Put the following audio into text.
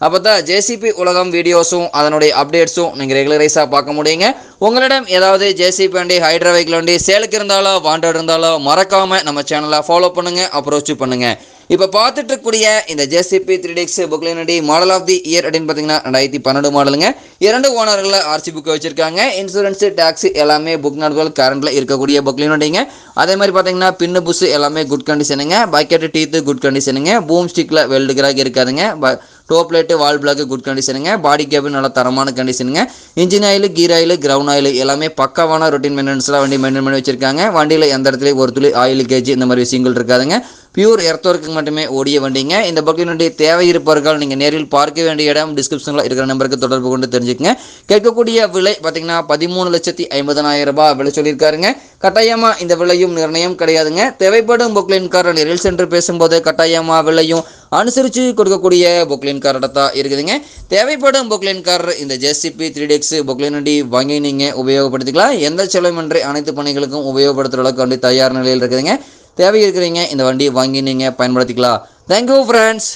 அப்போ தான் ஜேசிபி உலகம் வீடியோஸும் அதனுடைய அப்டேட்ஸும் நீங்கள் ரெகுலரைஸாக பார்க்க முடியுங்க. உங்களிடம் ஏதாவது ஜேசிபி வண்டி ஹைட்ரா வெஹிக்கிள் வண்டி சேலுக்கு இருந்தாலோ வாண்டட் இருந்தாலோ மறக்காமல் நம்ம சேனலை ஃபாலோ பண்ணுங்கள் அப்ரோச் பண்ணுங்கள் இப்போ பார்த்துட்டு இருக்கக்கூடிய இந்த ஜேசிபி த்ரீ டிக்ஸ் புக்லினடி மாடல் ஆஃப் தி இயர் அப்படின்னு பார்த்தீங்கன்னா ரெண்டாயிரத்தி பன்னெண்டு மாடலுங்க இரண்டு ஓனர்களை ஆர்சி புக் வச்சிருக்காங்க. இன்சூரன்ஸு டேக்ஸ் எல்லாமே புக் நாட்கள் கரண்ட்டில் இருக்கக்கூடிய புக்லினுடைங்க அதே மாதிரி பார்த்தீங்கன்னா பின்னு புஸ் எல்லாமே குட் கண்டிஷனுங்க பக்கெட்டு டீத்து குட் கண்டிஷனுங்க பூம் ஸ்டிக்கில் வெல்டு கிராக் இருக்காதுங்க. ப top light valve block good கண்டிஷனுங்க body cabin நல்ல தரமான கண்டிஷனுங்க engine oil gear oil ground oil எல்லாமே பக்காவான ரொட்டீன் மெயின்டெனன்ஸ்லாம் வண்டி மெயின்டைன் பண்ணி வச்சிருக்காங்க. வண்டியில் எந்த இடத்துலையும் ஒரு துளி ஆயில் கேஜ் இந்த மாதிரி விஷயங்கள் இருக்காதுங்க. பியூர் ஒர்க்கு மட்டுமே ஓடிய வண்டிங்க. இந்த பக்கினுடைய தேவை இருப்பவர்கள் நீங்கள் நேரில் பார்க்க வேண்டிய இடம் டிஸ்கிரிப்ஷனில் இருக்கிற நம்பருக்கு தொடர்பு கொண்டு தெரிஞ்சுக்கங்க. கேட்கக்கூடிய விலை பார்த்தீங்கன்னா பதிமூணு லட்சத்தி ஐம்பதனாயிரம் ரூபாய் விலை சொல்லியிருக்காருங்க. கட்டாயமாக இந்த விலையும் நிர்ணயம் கிடையாதுங்க. தேவைப்படும் புக்லின் நேரில் சென்று பேசும்போது கட்டாயமாக விலையும் அனுசரித்து கொடுக்கக்கூடிய புக்லின் கார்டை தான் இருக்குதுங்க. தேவைப்படும் புக்லின் கார் இந்த ஜெசிபி த்ரீ டெக்ஸ் புக்லின் வாங்கி நீங்கள் உபயோகப்படுத்திக்கலாம். எந்த செலவுமின்றி அனைத்து பணிகளுக்கும் உபயோகப்படுத்துகிற அளவுக்கு வந்து தயார் நிலையில் இருக்குதுங்க. தேவை இருக்கிறீங்க இந்த வண்டியை வாங்கி நீங்கள் பயன்படுத்திக்கலாம் தேங்க்யூ ஃப்ரெண்ட்ஸ்